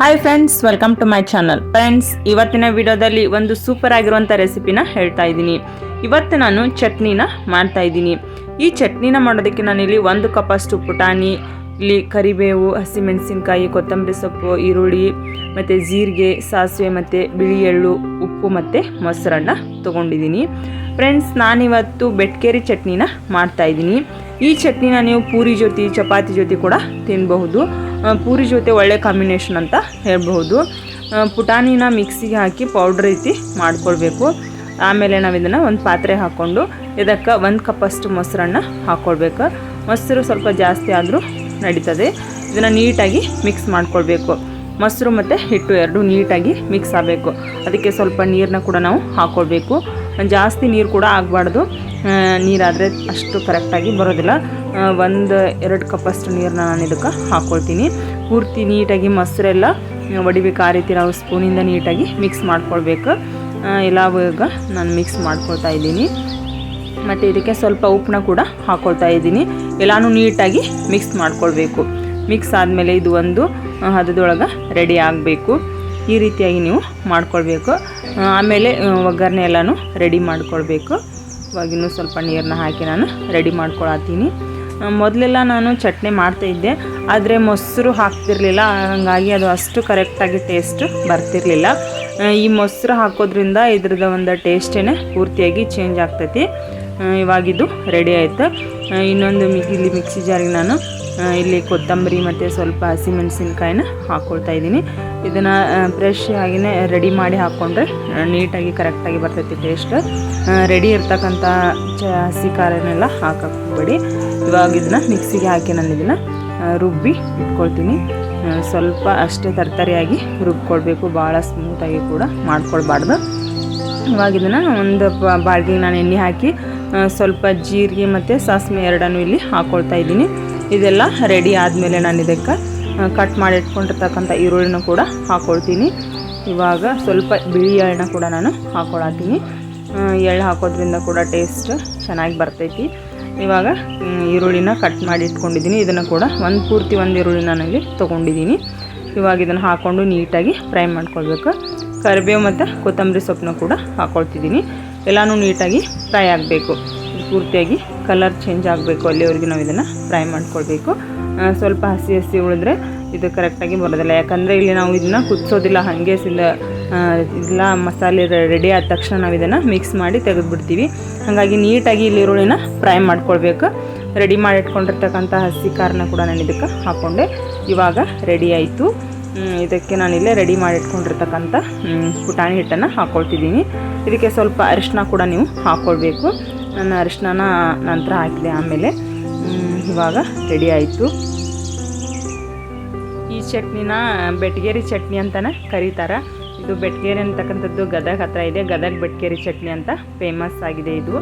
Hi friends welcome to my channel friends ಇವತ್ತಿನ ವಿಡಿಯೋದಲ್ಲಿ ಒಂದು ಸೂಪರ್ ಆಗಿರುವಂಥ ರೆಸಿಪಿನ ಹೇಳ್ತಾ ಇದ್ದೀನಿ. ಇವತ್ತು ನಾನು ಚಟ್ನಿನ ಮಾಡ್ತಾ ಇದ್ದೀನಿ. ಈ ಚಟ್ನಿನ ಮಾಡೋದಕ್ಕೆ ನಾನಿಲ್ಲಿ ಒಂದು ಕಪ್ಪಷ್ಟು ಪುಟಾಣಿ, ಇಲ್ಲಿ ಕರಿಬೇವು, ಹಸಿಮೆಣಸಿನ್ಕಾಯಿ, ಕೊತ್ತಂಬರಿ ಸೊಪ್ಪು, ಈರುಳ್ಳಿ, ಮತ್ತು ಜೀರಿಗೆ, ಸಾಸಿವೆ, ಮತ್ತು ಬಿಳಿ ಎಳ್ಳು, ಉಪ್ಪು, ಮತ್ತು ಮೊಸರನ್ನ ತೊಗೊಂಡಿದ್ದೀನಿ. ಫ್ರೆಂಡ್ಸ್ ನಾನಿವತ್ತು ಬೆಟ್ಕೇರಿ ಚಟ್ನಿನ ಮಾಡ್ತಾ ಇದ್ದೀನಿ. ಈ ಚಟ್ನಿನ ನೀವು ಪೂರಿ ಜೊತೆ, ಚಪಾತಿ ಜೊತೆ ಕೂಡ ತಿನ್ನಬಹುದು ಪೂರಿ ಜೊತೆ ಒಳ್ಳೆ ಕಾಂಬಿನೇಷನ್ ಅಂತ ಹೇಳ್ಬಹುದು. ಪುಟಾಣಿನ ಮಿಕ್ಸಿಗೆ ಹಾಕಿ ಪೌಡ್ರ್ ರೀತಿ ಮಾಡ್ಕೊಳ್ಬೇಕು. ಆಮೇಲೆ ನಾವು ಇದನ್ನು ಒಂದು ಪಾತ್ರೆ ಹಾಕ್ಕೊಂಡು ಇದಕ್ಕೆ ಒಂದು ಕಪ್ಪಷ್ಟು ಮೊಸರನ್ನ ಹಾಕ್ಕೊಳ್ಬೇಕು ಮೊಸರು ಸ್ವಲ್ಪ ಜಾಸ್ತಿ ಆದರೂ ನಡೀತದೆ. ಇದನ್ನು ನೀಟಾಗಿ ಮಿಕ್ಸ್ ಮಾಡ್ಕೊಳ್ಬೇಕು. ಮೊಸರು ಮತ್ತು ಹಿಟ್ಟು ಎರಡು ನೀಟಾಗಿ ಮಿಕ್ಸ್ ಆಗಬೇಕು. ಅದಕ್ಕೆ ಸ್ವಲ್ಪ ನೀರನ್ನ ಕೂಡ ನಾವು ಹಾಕ್ಕೊಳ್ಬೇಕು ಜಾಸ್ತಿ ನೀರು ಕೂಡ ಆಗಬಾರ್ದು. ನೀರಾದರೆ ಅಷ್ಟು ಕರೆಕ್ಟಾಗಿ ಬರೋದಿಲ್ಲ. ಒಂದು ಎರಡು ಕಪ್ಪಷ್ಟು ನೀರನ್ನ ನಾನು ಇದಕ್ಕೆ ಹಾಕ್ಕೊಳ್ತೀನಿ ಪೂರ್ತಿ ನೀಟಾಗಿ ಮೊಸರೆಲ್ಲ ಒಡಿಬೇಕು ಆ ರೀತಿ ನಾವು ಸ್ಪೂನಿಂದ ನೀಟಾಗಿ ಮಿಕ್ಸ್ ಮಾಡ್ಕೊಳ್ಬೇಕು. ಎಲ್ಲ ಈಗ ನಾನು ಮಿಕ್ಸ್ ಮಾಡ್ಕೊಳ್ತಾ ಇದ್ದೀನಿ. ಮತ್ತು ಇದಕ್ಕೆ ಸ್ವಲ್ಪ ಉಪ್ಪನ್ನ ಕೂಡ ಹಾಕ್ಕೊಳ್ತಾ ಇದ್ದೀನಿ. ಎಲ್ಲನೂ ನೀಟಾಗಿ ಮಿಕ್ಸ್ ಮಾಡ್ಕೊಳ್ಬೇಕು. ಮಿಕ್ಸ್ ಆದಮೇಲೆ ಇದು ಒಂದು ಹದದೊಳಗೆ ರೆಡಿ ಆಗಬೇಕು. ಈ ರೀತಿಯಾಗಿ ನೀವು ಮಾಡ್ಕೊಳ್ಬೇಕು. ಆಮೇಲೆ ಒಗ್ಗರಣೆ ಎಲ್ಲನೂ ರೆಡಿ ಮಾಡ್ಕೊಳ್ಬೇಕು. ಇವಾಗ ಇನ್ನೂ ಸ್ವಲ್ಪ ನೀರನ್ನ ಹಾಕಿ ನಾನು ರೆಡಿ ಮಾಡ್ಕೊಳತ್ತೀನಿ. ಮೊದಲೆಲ್ಲ ನಾನು ಚಟ್ನಿ ಮಾಡ್ತಾಯಿದ್ದೆ ಆದರೆ ಮೊಸರು ಹಾಕ್ತಿರ್ಲಿಲ್ಲ, ಹಾಗಾಗಿ ಅದು ಅಷ್ಟು ಕರೆಕ್ಟಾಗಿ ಟೇಸ್ಟ್ ಬರ್ತಿರ್ಲಿಲ್ಲ. ಈ ಮೊಸರು ಹಾಕೋದ್ರಿಂದ ಇದ್ರದ್ದು ಒಂದು ಟೇಸ್ಟೇ ಪೂರ್ತಿಯಾಗಿ ಚೇಂಜ್ ಆಗ್ತೈತಿ. ಇವಾಗಿದ್ದು ಇವಾಗಿದು ರೆಡಿ ಆಯಿತು. ಇನ್ನೊಂದು ಇಲ್ಲಿ ಮಿಕ್ಸಿ ಜಾರಿಗೆ ನಾನು ಇಲ್ಲಿ ಕೊತ್ತಂಬರಿ ಮತ್ತು ಸ್ವಲ್ಪ ಹಸಿಮೆಣಸಿನ್ಕಾಯಿನ ಹಾಕ್ಕೊಳ್ತಾ ಇದ್ದೀನಿ. ಇದನ್ನು ಫ್ರೆಶ್ ಆಗಿನೇ ರೆಡಿ ಮಾಡಿ ಹಾಕ್ಕೊಂಡ್ರೆ ನೀಟಾಗಿ ಕರೆಕ್ಟಾಗಿ ಬರ್ತೈತಿ ಟೇಸ್ಟ್ ರೆಡಿ ಇರ್ತಕ್ಕಂಥ ಚ, ಹಸಿ ಖಾರನೆಲ್ಲ ಹಾಕಬೇಡಿ. ಇವಾಗ ಇದನ್ನು ಮಿಕ್ಸಿಗೆ ಹಾಕಿ ನಾನು ಇದನ್ನು ರುಬ್ಬಿ ಇಟ್ಕೊಳ್ತೀನಿ. ಸ್ವಲ್ಪ ಅಷ್ಟೇ ತರ್ತರಿಯಾಗಿ ರುಬ್ಕೊಳ್ಬೇಕು. ಭಾಳ ಸ್ಮೂತಾಗಿ ಕೂಡ ಮಾಡ್ಕೊಳ್ಬಾರ್ದು. ಇವಾಗ ಇದನ್ನು ಒಂದು ಬಾಳ್ಗೆ ನಾನು ಎಣ್ಣೆ ಹಾಕಿ ಸ್ವಲ್ಪ ಜೀರಿಗೆ ಮತ್ತು ಸಾಸಿವೆ ಎರಡನ್ನೂ ಇಲ್ಲಿ ಹಾಕ್ಕೊಳ್ತಾ ಇದ್ದೀನಿ. ಇದೆಲ್ಲ ರೆಡಿ ಆದಮೇಲೆ ನಾನು ಇದಕ್ಕೆ ಕಟ್ ಮಾಡಿ ಇಟ್ಕೊಂಡಿರ್ತಕ್ಕಂಥ ಈರುಳ್ಳಿನ ಕೂಡ ಹಾಕ್ಕೊಳ್ತೀನಿ ಇವಾಗ ಸ್ವಲ್ಪ ಬಿಳಿ ಎಳ್ಳನ್ನ ಕೂಡ ನಾನು ಹಾಕ್ಕೊಳತ್ತೀನಿ ಆ, ಎಳ್ಳು ಹಾಕೋದ್ರಿಂದ ಕೂಡ ಟೇಸ್ಟ್ ಚೆನ್ನಾಗಿ ಬರ್ತೈತಿ. ಇವಾಗ ಈರುಳ್ಳಿನ ಕಟ್ ಮಾಡಿ ಇಟ್ಕೊಂಡಿದ್ದೀನಿ. ಇದನ್ನು ಕೂಡ ಒಂದು ಪೂರ್ತಿ ಒಂದು ಈರುಳ್ಳಿ ನಾನಲ್ಲಿ ತೊಗೊಂಡಿದ್ದೀನಿ. ಇವಾಗ ಇದನ್ನು ಹಾಕ್ಕೊಂಡು ನೀಟಾಗಿ ಫ್ರೈ ಮಾಡ್ಕೊಳ್ಬೇಕು. ಕರಿಬೇವು ಮತ್ತು ಕೊತ್ತಂಬರಿ ಸೊಪ್ಪನ್ನ ಕೂಡ ಹಾಕ್ಕೊಳ್ತಿದ್ದೀನಿ ಎಲ್ಲನೂ ನೀಟಾಗಿ ಫ್ರೈ ಆಗಬೇಕು. ಪೂರ್ತಿಯಾಗಿ ಕಲರ್ ಚೇಂಜ್ ಆಗಬೇಕು. ಅಲ್ಲಿವರೆಗೆ ನಾವು ಇದನ್ನು ಫ್ರೈ ಮಾಡ್ಕೊಳ್ಬೇಕು. ಸ್ವಲ್ಪ ಹಸಿ ಹಸಿ ಉಳಿದ್ರೆ ಇದು ಕರೆಕ್ಟಾಗಿ ಬರೋದಿಲ್ಲ. ಯಾಕಂದರೆ ಇಲ್ಲಿ ನಾವು ಇದನ್ನು ಕುದಿಸೋದಿಲ್ಲ ಹಾಗೆ ಆ, ಇಲ್ಲ ಮಸಾಲೆ ರೆಡಿ ಆದ ತಕ್ಷಣ ನಾವು ಇದನ್ನು ಮಿಕ್ಸ್ ಮಾಡಿ ತೆಗೆದುಬಿಡ್ತೀವಿ. ಹಾಗಾಗಿ ನೀಟಾಗಿ ಇಲ್ಲಿ ಈರುಳ್ಳಿನ ಫ್ರೈ ಮಾಡ್ಕೊಳ್ಬೇಕು. ರೆಡಿ ಮಾಡಿ ಇಟ್ಕೊಂಡಿರ್ತಕ್ಕಂಥ ಹಸಿ ಖಾರನ ಕೂಡ ನಾನು ಇದಕ್ಕೆ ಹಾಕ್ಕೊಂಡೆ ಇವಾಗ ರೆಡಿ ಆಯಿತು. ಇದಕ್ಕೆ ನಾನಿಲ್ಲೇ ರೆಡಿ ಮಾಡಿ ಇಟ್ಕೊಂಡಿರ್ತಕ್ಕಂಥ ಪುಟಾಣಿ ಹಿಟ್ಟನ್ನು ಹಾಕ್ಕೊಳ್ತಿದ್ದೀನಿ ಇದಕ್ಕೆ ಸ್ವಲ್ಪ ಅರಿಶಿನ ಕೂಡ ನೀವು ಹಾಕ್ಕೊಳ್ಬೇಕು ನನ್ನ ಅರಿಶಿನ ನಂತರ ಹಾಕಿದೆ ಆಮೇಲೆ ಇವಾಗ ರೆಡಿ ಆಯಿತು. ಈ ಚಟ್ನಿನ ಬೆಟ್ಗೇರಿ ಚಟ್ನಿ ಅಂತಲೇ ಕರೀತಾರೆ. ಇದು ಬೆಟ್ಗೇರಿ ಅಂತಕ್ಕಂಥದ್ದು ಗದಗ ಹತ್ರ ಇದೆ. ಗದಗ ಬೆಟ್ಗೇರಿ ಚಟ್ನಿ ಅಂತ ಫೇಮಸ್ ಆಗಿದೆ ಇದು.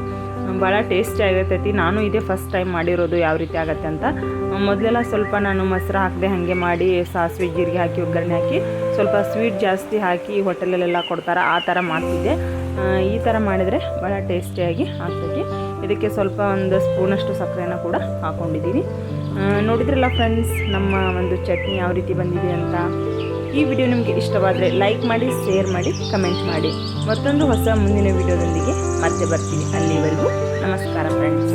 ಭಾಳ ಟೇಸ್ಟಿ ಆಗಿರ್ತೈತಿ. ನಾನು ಇದೇ ಫಸ್ಟ್ ಟೈಮ್ ಮಾಡಿರೋದು ಯಾವ ರೀತಿ ಆಗತ್ತೆ ಅಂತ. ಮೊದಲೆಲ್ಲ ಸ್ವಲ್ಪ ನಾನು ಮೊಸರು ಹಾಕದೆ ಹಾಗೆ ಮಾಡಿ ಸಾಸಿವೆ, ಜೀರಿಗೆ ಹಾಕಿ, ಒಗ್ಗರಣೆ ಹಾಕಿ ಸ್ವಲ್ಪ ಸ್ವೀಟ್ ಜಾಸ್ತಿ ಹಾಕಿ ಹೋಟೆಲಲ್ಲೆಲ್ಲ ಕೊಡ್ತಾರೆ. ಆ ಥರ ಮಾಡ್ತಿದ್ದೆ. ಈ ಥರ ಮಾಡಿದರೆ ಭಾಳ ಟೇಸ್ಟಿಯಾಗಿ ಆಗ್ತೈತಿ. ಇದಕ್ಕೆ ಸ್ವಲ್ಪ ಒಂದು ಸ್ಪೂನಷ್ಟು ಸಕ್ಕರೆನ ಕೂಡ ಹಾಕ್ಕೊಂಡಿದ್ದೀನಿ ನೋಡಿದ್ರಲ್ಲ ಫ್ರೆಂಡ್ಸ್ ನಮ್ಮ ಒಂದು ಚಟ್ನಿ ಯಾವ ರೀತಿ ಬಂದಿದೆ ಅಂತ? ಈ ವಿಡಿಯೋ ನಿಮಗೆ ಇಷ್ಟವಾದರೆ ಲೈಕ್ ಮಾಡಿ ಶೇರ್ ಮಾಡಿ ಕಮೆಂಟ್ ಮಾಡಿ. ಮತ್ತೊಂದು ಹೊಸ ಮುಂದಿನ ವಿಡಿಯೋದೊಂದಿಗೆ ಮತ್ತೆ ಬರ್ತೀನಿ. ಅಲ್ಲಿವರೆಗೂ ನಮಸ್ಕಾರ ಫ್ರೆಂಡ್ಸ್